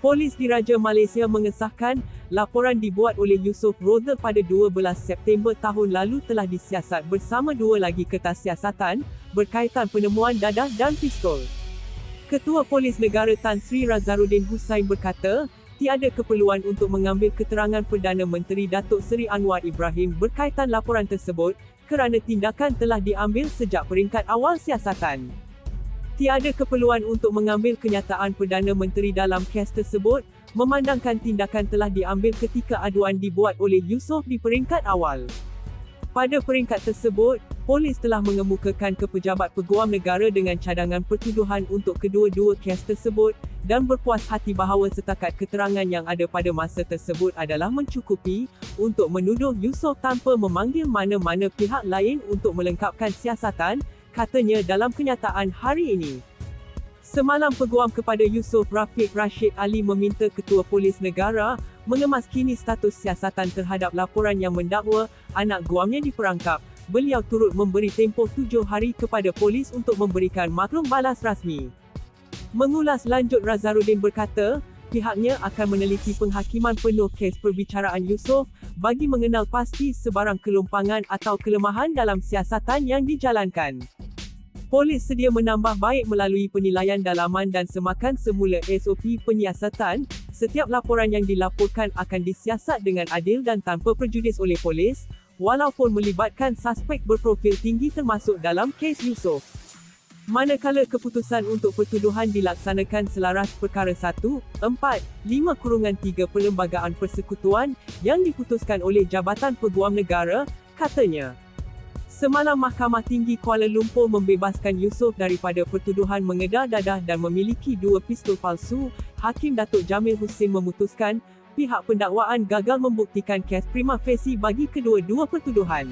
Polis Diraja Malaysia mengesahkan, laporan dibuat oleh Yusof Roza pada 12 September tahun lalu telah disiasat bersama dua lagi kertas siasatan, berkaitan penemuan dadah dan pistol. Ketua Polis Negara Tan Sri Razarudin Hussain berkata, tiada keperluan untuk mengambil keterangan Perdana Menteri Datuk Seri Anwar Ibrahim berkaitan laporan tersebut, kerana tindakan telah diambil sejak peringkat awal siasatan. Tiada keperluan untuk mengambil kenyataan Perdana Menteri dalam kes tersebut, memandangkan tindakan telah diambil ketika aduan dibuat oleh Yusof di peringkat awal. Pada peringkat tersebut, polis telah mengemukakan ke pejabat peguam negara dengan cadangan pertuduhan untuk kedua-dua kes tersebut, dan berpuas hati bahawa setakat keterangan yang ada pada masa tersebut adalah mencukupi, untuk menuduh Yusof tanpa memanggil mana-mana pihak lain untuk melengkapkan siasatan, katanya dalam kenyataan hari ini. Semalam peguam kepada Yusof Rafiq Rashid Ali meminta Ketua Polis Negara mengemaskini status siasatan terhadap laporan yang mendakwa anak guamnya diperangkap. Beliau turut memberi tempoh tujuh hari kepada polis untuk memberikan maklum balas rasmi. Mengulas lanjut Razarudin berkata, pihaknya akan meneliti penghakiman penuh kes perbicaraan Yusof bagi mengenal pasti sebarang kelumpangan atau kelemahan dalam siasatan yang dijalankan. Polis sedia menambah baik melalui penilaian dalaman dan semakan semula SOP penyiasatan, setiap laporan yang dilaporkan akan disiasat dengan adil dan tanpa perjudis oleh polis, walaupun melibatkan suspek berprofil tinggi termasuk dalam kes Yusof. Manakala keputusan untuk pertuduhan dilaksanakan selaras perkara 1, 4, 5 kurungan 3 Perlembagaan Persekutuan yang diputuskan oleh Jabatan Peguam Negara, katanya. Semalam Mahkamah Tinggi Kuala Lumpur membebaskan Yusof daripada pertuduhan mengedah dadah dan memiliki dua pistol palsu, Hakim Datuk Jamil Hussein memutuskan, pihak pendakwaan gagal membuktikan kes prima facie bagi kedua-dua pertuduhan.